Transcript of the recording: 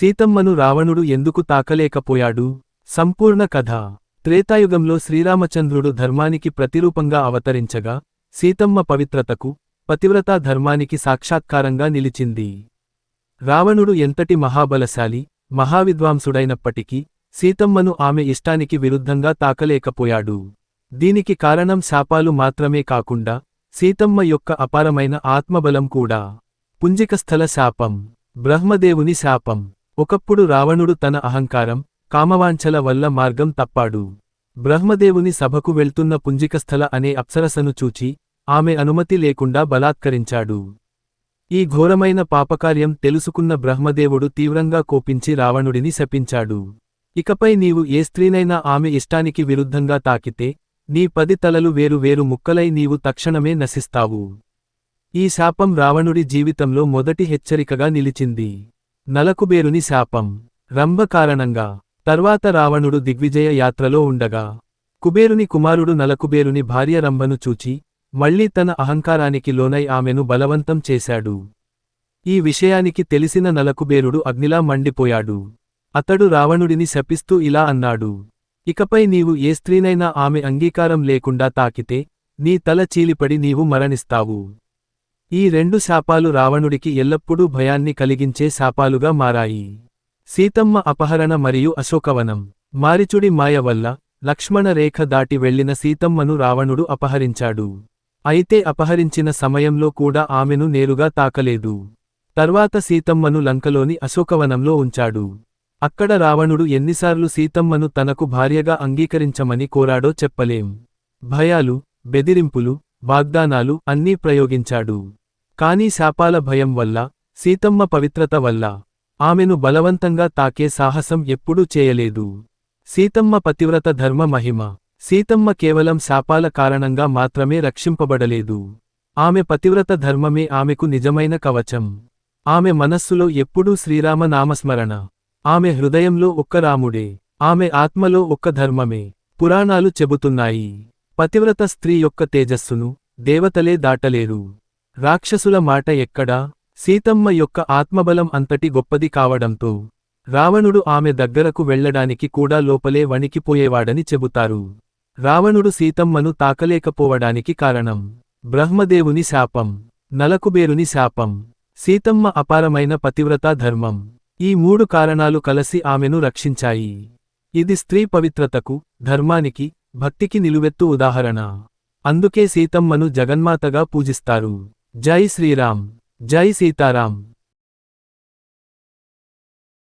సీతమ్మను రావణుడు ఎందుకు తాకలేకపోయాడు? సంపూర్ణ కథ. త్రేతాయుగంలో శ్రీరామచంద్రుడు ధర్మానికి ప్రతిరూపంగా అవతరించగా సీతమ్మ పవిత్రతకు పతివ్రతా ధర్మానికి సాక్షాత్కారంగా నిలిచింది. రావణుడు ఎంతటి మహాబలశాలి మహావిద్వాంసుడైనప్పటికీ సీతమ్మను ఆమె ఇష్టానికి విరుద్ధంగా తాకలేకపోయాడు. దీనికి కారణం శాపాలు మాత్రమే కాకుండా సీతమ్మ యొక్క అపారమైన ఆత్మబలం కూడా. పుంజికస్థల శాపం. బ్రహ్మదేవుని శాపం. ఒకప్పుడు రావణుడు తన అహంకారం కామవాంఛల వల్ల మార్గం తప్పాడు. బ్రహ్మదేవుని సభకు వెళ్తున్న పుంజికస్థల అనే అప్సరసను చూచి ఆమె అనుమతి లేకుండా బలాత్కరించాడు. ఈ ఘోరమైన పాపకార్యం తెలుసుకున్న బ్రహ్మదేవుడు తీవ్రంగా కోపించి రావణుడిని శపించాడు. ఇకపై నీవు ఏ స్త్రీనైనా ఆమె ఇష్టానికి విరుద్ధంగా తాకితే నీ పది తలలు వేరు వేరు ముక్కలై నీవు తక్షణమే నశిస్తావు. ఈ శాపం రావణుడి జీవితంలో మొదటి హెచ్చరికగా నిలిచింది. నలకుబేరుని శాపం. రంభ కారణంగా తర్వాత రావణుడు దిగ్విజయ యాత్రలో ఉండగా కుబేరుని కుమారుడు నలకుబేరుని భార్య రంభను చూచి మళ్ళీ తన అహంకారానికి లోనై ఆమెను బలవంతం చేశాడు. ఈ విషయానికి తెలిసిన నలకుబేరుడు అగ్నిలా మండిపోయాడు. అతడు రావణుడిని శపిస్తూ ఇలా అన్నాడు ఇకపై నీవు ఏ స్త్రీనైనా ఆమె అంగీకారం లేకుండా తాకితే నీ తల చీలిపడి నీవు మరణిస్తావు. ఈ రెండు శాపాలు రావణుడికి ఎల్లప్పుడూ భయాన్ని కలిగించే శాపాలుగా మారాయి. సీతమ్మ అపహరణ మరియు అశోకవనం. మారిచుడి మాయ వల్ల లక్ష్మణ రేఖ దాటి వెళ్ళిన సీతమ్మను రావణుడు అపహరించాడు. అయితే అపహరించిన సమయంలో కూడా ఆమెను నేరుగా తాకలేదు. తర్వాత సీతమ్మను లంకలోని అశోకవనంలో ఉంచాడు. అక్కడ రావణుడు ఎన్నిసార్లు సీతమ్మను తనకు భార్యగా అంగీకరించమని కోరాడో చెప్పలేం. భయాలు బెదిరింపులు వాగ్దానాలు అన్నీ ప్రయోగించాడు. కాని శాపాల భయం వల్ల సీతమ్మ పవిత్రత వల్ల ఆమెను బలవంతంగా తాకే సాహసం ఎప్పుడూ చేయలేదు. సీతమ్మ పతివ్రత ధర్మ మహిమ. సీతమ్మ కేవలం శాపాల కారణంగా మాత్రమే రక్షింపబడలేదు. ఆమె పతివ్రత ధర్మమే ఆమెకు నిజమైన కవచం. ఆమె మనస్సులో ఎప్పుడూ శ్రీరామ నామస్మరణ. ఆమె హృదయంలో ఒక్క రాముడే. ఆమె ఆత్మలో ఒక్క ధర్మమే. పురాణాలు చెబుతున్నాయి. పతివ్రత స్త్రీ యొక్క తేజస్సును దేవతలే దాటలేరు. రాక్షసుల మాట ఎక్కడా? సీతమ్మ యొక్క ఆత్మబలం అంతటి గొప్పది కావడంతో రావణుడు ఆమె దగ్గరకు వెళ్ళడానికి కూడా లోపలే వణికిపోయేవాడని చెబుతారు. రావణుడు సీతమ్మను తాకలేకపోవడానికి కారణం బ్రహ్మదేవుని శాపం నలకుబేరుని శాపం సీతమ్మ అపారమైన పతివ్రతా ధర్మం. ఈ మూడు కారణాలు కలసి ఆమెను రక్షించాయి. ఇది స్త్రీ పవిత్రతకు ధర్మానికి భక్తికి నిలువెత్తు ఉదాహరణ. అందుకే సీతమ్మను జగన్మాతగా పూజిస్తారు. జై శ్రీరామ్. జై సీతారాం